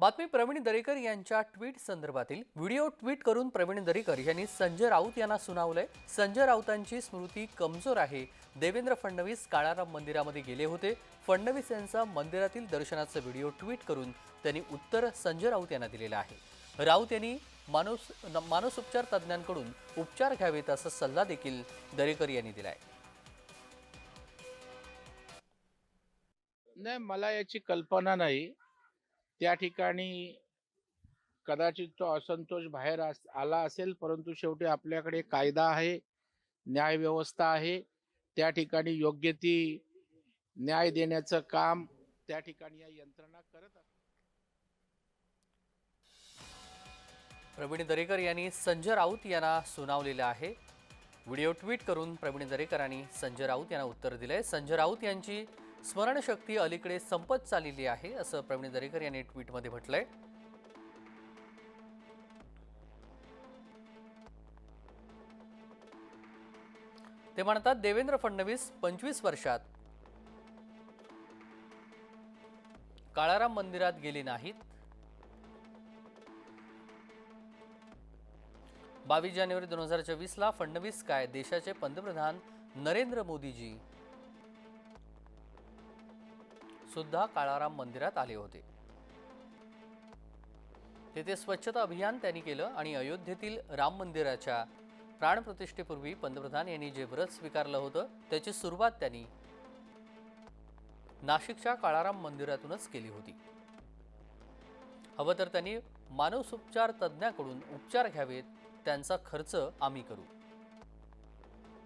बातमी प्रवीण दरेकर यांच्या ट्विट संदर्भातील व्हिडिओ ट्विट करून प्रवीण दरेकर यांनी संजय राऊत यांना सुनावलंय. संजय राऊतांची स्मृती कमजोर आहे. देवेंद्र फडणवीस काळाराम मंदिरामध्ये गेले होते. फडणवीस यांचा मंदिरातील दर्शनाचा व्हिडिओ ट्विट करून त्यांनी उत्तर संजय राऊत यांना दिलेलं आहे. राऊत यांनी मानस मानसोपचार तज्ज्ञांकडून उपचार घ्यावेत असा सल्ला देखील दरेकर यांनी दिलाय. नाही मला याची कल्पना नाही. त्या ठिकाणी कदाचित तो असंतोष बाहेर अस- आला असेल परंतु शेवटी आपल्याकडे कायदा आहे न्यायव्यवस्था आहे. त्या ठिकाणी योग्य ती न्याय देण्याचं काम त्या ठिकाणी या यंत्रणा करत प्रवीण दरेकर यांनी संजय राऊत यांना सुनावलेलं आहे. व्हिडिओ ट्विट करून प्रवीण दरेकर यांनी संजय राऊत यांना उत्तर दिलंय. संजय राऊत यांची स्मरणशक्ती अलीकडे संपत चाललेली आहे असं प्रवीण दरेकर यांनी ट्विटमध्ये म्हटलंय. ते म्हणतात देवेंद्र फडणवीस पंचवीस वर्षात. काळाराम मंदिरात गेले नाहीत. बावीस जानेवारी दोन हजार चोवीसला फडणवीस काय देशाचे पंतप्रधान नरेंद्र मोदीजी? सुद्धा काळाराम मंदिरात आले होते. तेथे स्वच्छता अभियान त्यांनी केलं आणि अयोध्येतील राम मंदिराच्या प्राणप्रतिष्ठेपूर्वी पंतप्रधान यांनी जे व्रत स्वीकारलं होतं त्याची सुरुवात त्यांनी नाशिकच्या काळाराम मंदिरातूनच केली होती. हवं तर त्यांनी मानसोपचार तज्ज्ञाकडून उपचार घ्यावेत त्यांचा खर्च आम्ही करू.